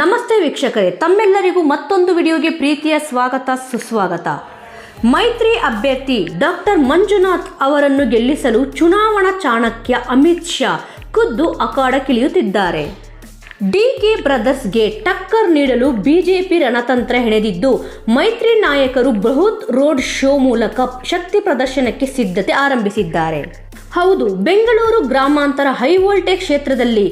ನಮಸ್ತೆ ವೀಕ್ಷಕರೇ, ತಮ್ಮೆಲ್ಲರಿಗೂ ಮತ್ತೊಂದು ವಿಡಿಯೋಗೆ ಪ್ರೀತಿಯ ಸ್ವಾಗತ, ಸುಸ್ವಾಗತ. ಮೈತ್ರಿ ಅಭ್ಯರ್ಥಿ ಡಾಕ್ಟರ್ ಮಂಜುನಾಥ್ ಅವರನ್ನು ಗೆಲ್ಲಿಸಲು ಚುನಾವಣಾ ಚಾಣಕ್ಯ ಅಮಿತ್ ಶಾ ಖುದ್ದು ಅಖಾಡಕ್ಕಿಳಿಯುತ್ತಿದ್ದಾರೆ ಡಿಕೆ ಬ್ರದರ್ಸ್ಗೆ ಟಕ್ಕರ್ ನೀಡಲು ಬಿಜೆಪಿ ರಣತಂತ್ರ ಹೆಣೆದಿದ್ದು, ಮೈತ್ರಿ ನಾಯಕರು ಬೃಹತ್ ರೋಡ್ ಶೋ ಮೂಲಕ ಶಕ್ತಿ ಪ್ರದರ್ಶನಕ್ಕೆ ಸಿದ್ಧತೆ ಆರಂಭಿಸಿದ್ದಾರೆ. ಹೌದು, ಬೆಂಗಳೂರು ಗ್ರಾಮಾಂತರ ಹೈ ವೋಲ್ಟೇಜ್ ಕ್ಷೇತ್ರದಲ್ಲಿ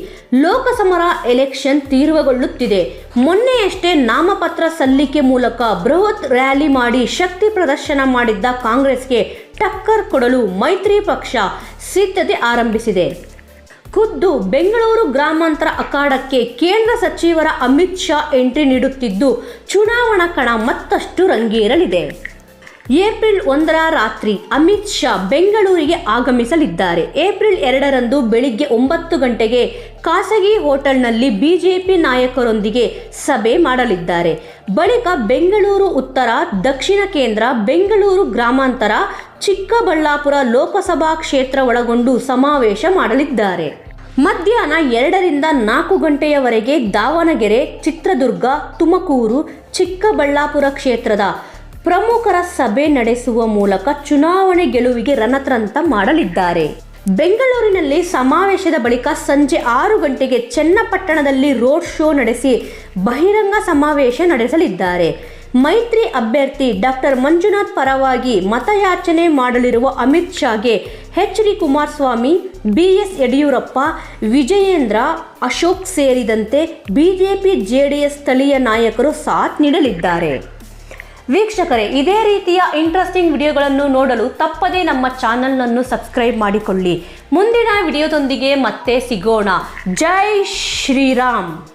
ಲೋಕಸಮರ ಎಲೆಕ್ಷನ್ ತೀವ್ರಗೊಳ್ಳುತ್ತಿದೆ. ಮೊನ್ನೆಯಷ್ಟೇ ನಾಮಪತ್ರ ಸಲ್ಲಿಕೆ ಮೂಲಕ ಬೃಹತ್ ರ್ಯಾಲಿ ಮಾಡಿ ಶಕ್ತಿ ಪ್ರದರ್ಶನ ಮಾಡಿದ್ದ ಕಾಂಗ್ರೆಸ್ಗೆ ಟಕ್ಕರ್ ಕೊಡಲು ಮೈತ್ರಿ ಪಕ್ಷ ಸಿದ್ಧತೆ ಆರಂಭಿಸಿದೆ. ಖುದ್ದು ಬೆಂಗಳೂರು ಗ್ರಾಮಾಂತರ ಅಖಾಡಕ್ಕೆ ಕೇಂದ್ರ ಸಚಿವರ ಅಮಿತ್ ಶಾ ಎಂಟ್ರಿ ನೀಡುತ್ತಿದ್ದು, ಚುನಾವಣಾ ಕಣ ಮತ್ತಷ್ಟು ರಂಗೇರಲಿದೆ. ಏಪ್ರಿಲ್ ಒಂದರ ರಾತ್ರಿ ಅಮಿತ್ ಶಾ ಬೆಂಗಳೂರಿಗೆ ಆಗಮಿಸಲಿದ್ದಾರೆ. ಏಪ್ರಿಲ್ ಎರಡರಂದು ಬೆಳಿಗ್ಗೆ ಒಂಬತ್ತು ಗಂಟೆಗೆ ಖಾಸಗಿ ಹೋಟೆಲ್ನಲ್ಲಿ ಬಿಜೆಪಿ ನಾಯಕರೊಂದಿಗೆ ಸಭೆ ಮಾಡಲಿದ್ದಾರೆ. ಬಳಿಕ ಬೆಂಗಳೂರು ಉತ್ತರ, ದಕ್ಷಿಣ ಕೇಂದ್ರ, ಬೆಂಗಳೂರು ಗ್ರಾಮಾಂತರ, ಚಿಕ್ಕಬಳ್ಳಾಪುರ ಲೋಕಸಭಾ ಕ್ಷೇತ್ರ ಒಳಗೊಂಡು ಸಮಾವೇಶ ಮಾಡಲಿದ್ದಾರೆ. ಮಧ್ಯಾಹ್ನ ಎರಡರಿಂದ ನಾಲ್ಕು ಗಂಟೆಯವರೆಗೆ ದಾವಣಗೆರೆ, ಚಿತ್ರದುರ್ಗ, ತುಮಕೂರು, ಚಿಕ್ಕಬಳ್ಳಾಪುರ ಕ್ಷೇತ್ರದ ಪ್ರಮುಖರ ಸಭೆ ನಡೆಸುವ ಮೂಲಕ ಚುನಾವಣೆ ಗೆಲುವಿಗೆ ರಣತ್ರಂತ ಮಾಡಲಿದ್ದಾರೆ. ಬೆಂಗಳೂರಿನಲ್ಲಿ ಸಮಾವೇಶದ ಬಳಿಕ ಸಂಜೆ ಆರು ಗಂಟೆಗೆ ಚನ್ನಪಟ್ಟಣದಲ್ಲಿ ರೋಡ್ ಶೋ ನಡೆಸಿ ಬಹಿರಂಗ ಸಮಾವೇಶ ನಡೆಸಲಿದ್ದಾರೆ. ಮೈತ್ರಿ ಅಭ್ಯರ್ಥಿ ಡಾಕ್ಟರ್ ಮಂಜುನಾಥ್ ಪರವಾಗಿ ಮತಯಾಚನೆ ಮಾಡಲಿರುವ Amit ಶಾಗೆ H D Kumaraswamy BS Yediyurappa, Vijayendra, Ashok ಸೇರಿದಂತೆ ಬಿಜೆಪಿ, ಜೆಡಿಎಸ್ ಸ್ಥಳೀಯ ನಾಯಕರು ಸಾಥ್ ನೀಡಲಿದ್ದಾರೆ. ವೀಕ್ಷಕರೇ, ಇದೇ ರೀತಿಯ ಇಂಟ್ರೆಸ್ಟಿಂಗ್ ವಿಡಿಯೋಗಳನ್ನು ನೋಡಲು ತಪ್ಪದೇ ನಮ್ಮ ಚಾನಲ್ನನ್ನು ಸಬ್ಸ್ಕ್ರೈಬ್ ಮಾಡಿಕೊಳ್ಳಿ. ಮುಂದಿನ ವಿಡಿಯೋದೊಂದಿಗೆ ಮತ್ತೆ ಸಿಗೋಣ. ಜೈ ಶ್ರೀರಾಮ್.